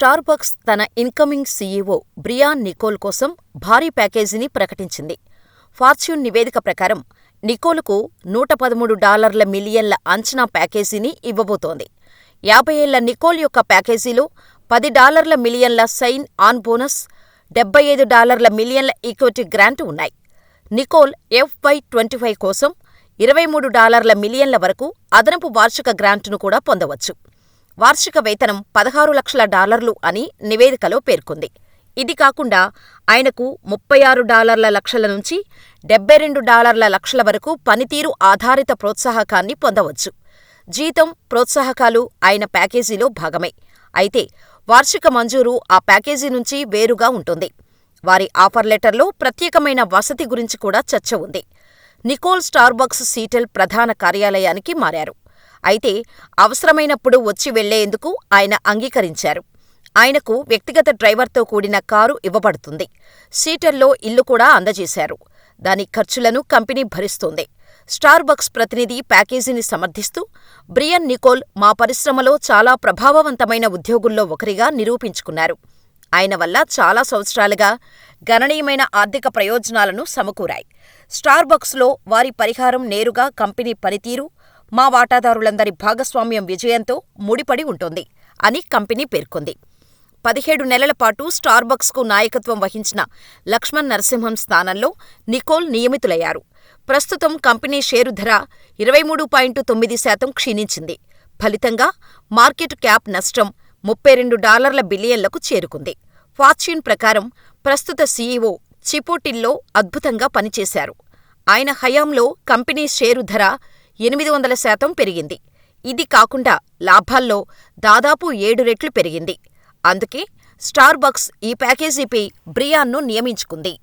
Starbucks తన incoming CEO Brian Nicole కోసం భారీ ప్యాకేజీని ప్రకటించింది. ఫార్చ్యూన్ నివేదిక ప్రకారం నికోల్కు నూట పదమూడు డాలర్ల మిలియన్ల అంచనా ప్యాకేజీని ఇవ్వబోతోంది. యాభై ఏళ్ళ నికోల్ యొక్క ప్యాకేజీలో పది డాలర్ల మిలియన్ల సైన్ ఆన్ బోనస్, డెబ్బై ఐదు డాలర్ల మిలియన్ల ఈక్విటీ గ్రాంట్ ఉన్నాయి. నికోల్ ఎఫ్వై ట్వంటీఫైవ్ కోసం ఇరవై మూడు డాలర్ల మిలియన్ల వరకు అదనపు వార్షిక గ్రాంటును కూడా పొందవచ్చు. వార్షిక వేతనం పదహారు లక్షల డాలర్లు అని నివేదికలో పేర్కొంది. ఇది కాకుండా ఆయనకు ముప్పై ఆరు డాలర్ల లక్షల నుంచి డెబ్బై రెండు డాలర్ల లక్షల వరకు పనితీరు ఆధారిత ప్రోత్సాహకాన్ని పొందవచ్చు. జీతం, ప్రోత్సాహకాలు ఆయన ప్యాకేజీలో భాగమే. అయితే వార్షిక మంజూరు ఆ ప్యాకేజీ నుంచి వేరుగా ఉంటుంది. వారి ఆఫర్ లెటర్లో ప్రత్యేకమైన వసతి గురించి కూడా చర్చ ఉంది. నికోల్ స్టార్బక్స్ సీటెల్ ప్రధాన కార్యాలయానికి మారారు. అయితే అవసరమైనప్పుడు వచ్చి వెళ్ళేందుకు ఆయన అంగీకరించారు. ఆయనకు వ్యక్తిగత డ్రైవర్తో కూడిన కారు ఇవ్వబడుతుంది. సీటర్లో ఇల్లు కూడా అందజేశారు. దాని ఖర్చులను కంపెనీ భరిస్తోంది. స్టార్బక్స్ ప్రతినిధి ప్యాకేజీని సమర్థిస్తూ, బ్రియన్ నికోల్ మా పరిశ్రమలో చాలా ప్రభావవంతమైన ఉద్యోగుల్లో ఒకరిగా నిరూపించుకున్నారు. ఆయన వల్ల చాలా సంవత్సరాలుగా గణనీయమైన ఆర్థిక ప్రయోజనాలను సమకూరాయి. స్టార్బక్స్లో వారి పరిహారం నేరుగా కంపెనీ పనితీరు, మా వాటాదారులందరి భాగస్వామ్యం విజయంతో ముడిపడి ఉంటుంది అని కంపెనీ పేర్కొంది. పదిహేడు నెలల పాటు స్టార్బక్స్కు నాయకత్వం వహించిన లక్ష్మణ్ నరసింహన్ స్థానంలో నికోల్ నియమితులయ్యారు. ప్రస్తుతం కంపెనీ షేరు ధర ఇరవై మూడు పాయింట్ తొమ్మిది శాతం క్షీణించింది. ఫలితంగా మార్కెట్ క్యాప్ నష్టం ముప్పై రెండు డాలర్ల బిలియన్లకు చేరుకుంది. ఫార్చ్యూన్ ప్రకారం ప్రస్తుత సీఈఓ చిపోటిల్లో అద్భుతంగా పనిచేశారు. ఆయన హయాంలో కంపెనీ షేరు ధర ఎనిమిది వందల శాతం పెరిగింది. ఇది కాకుండా లాభాల్లో దాదాపు ఏడు రెట్లు పెరిగింది. అందుకే స్టార్బక్స్ ఈ ప్యాకేజీపై బ్రియాన్ను నియమించుకుంది.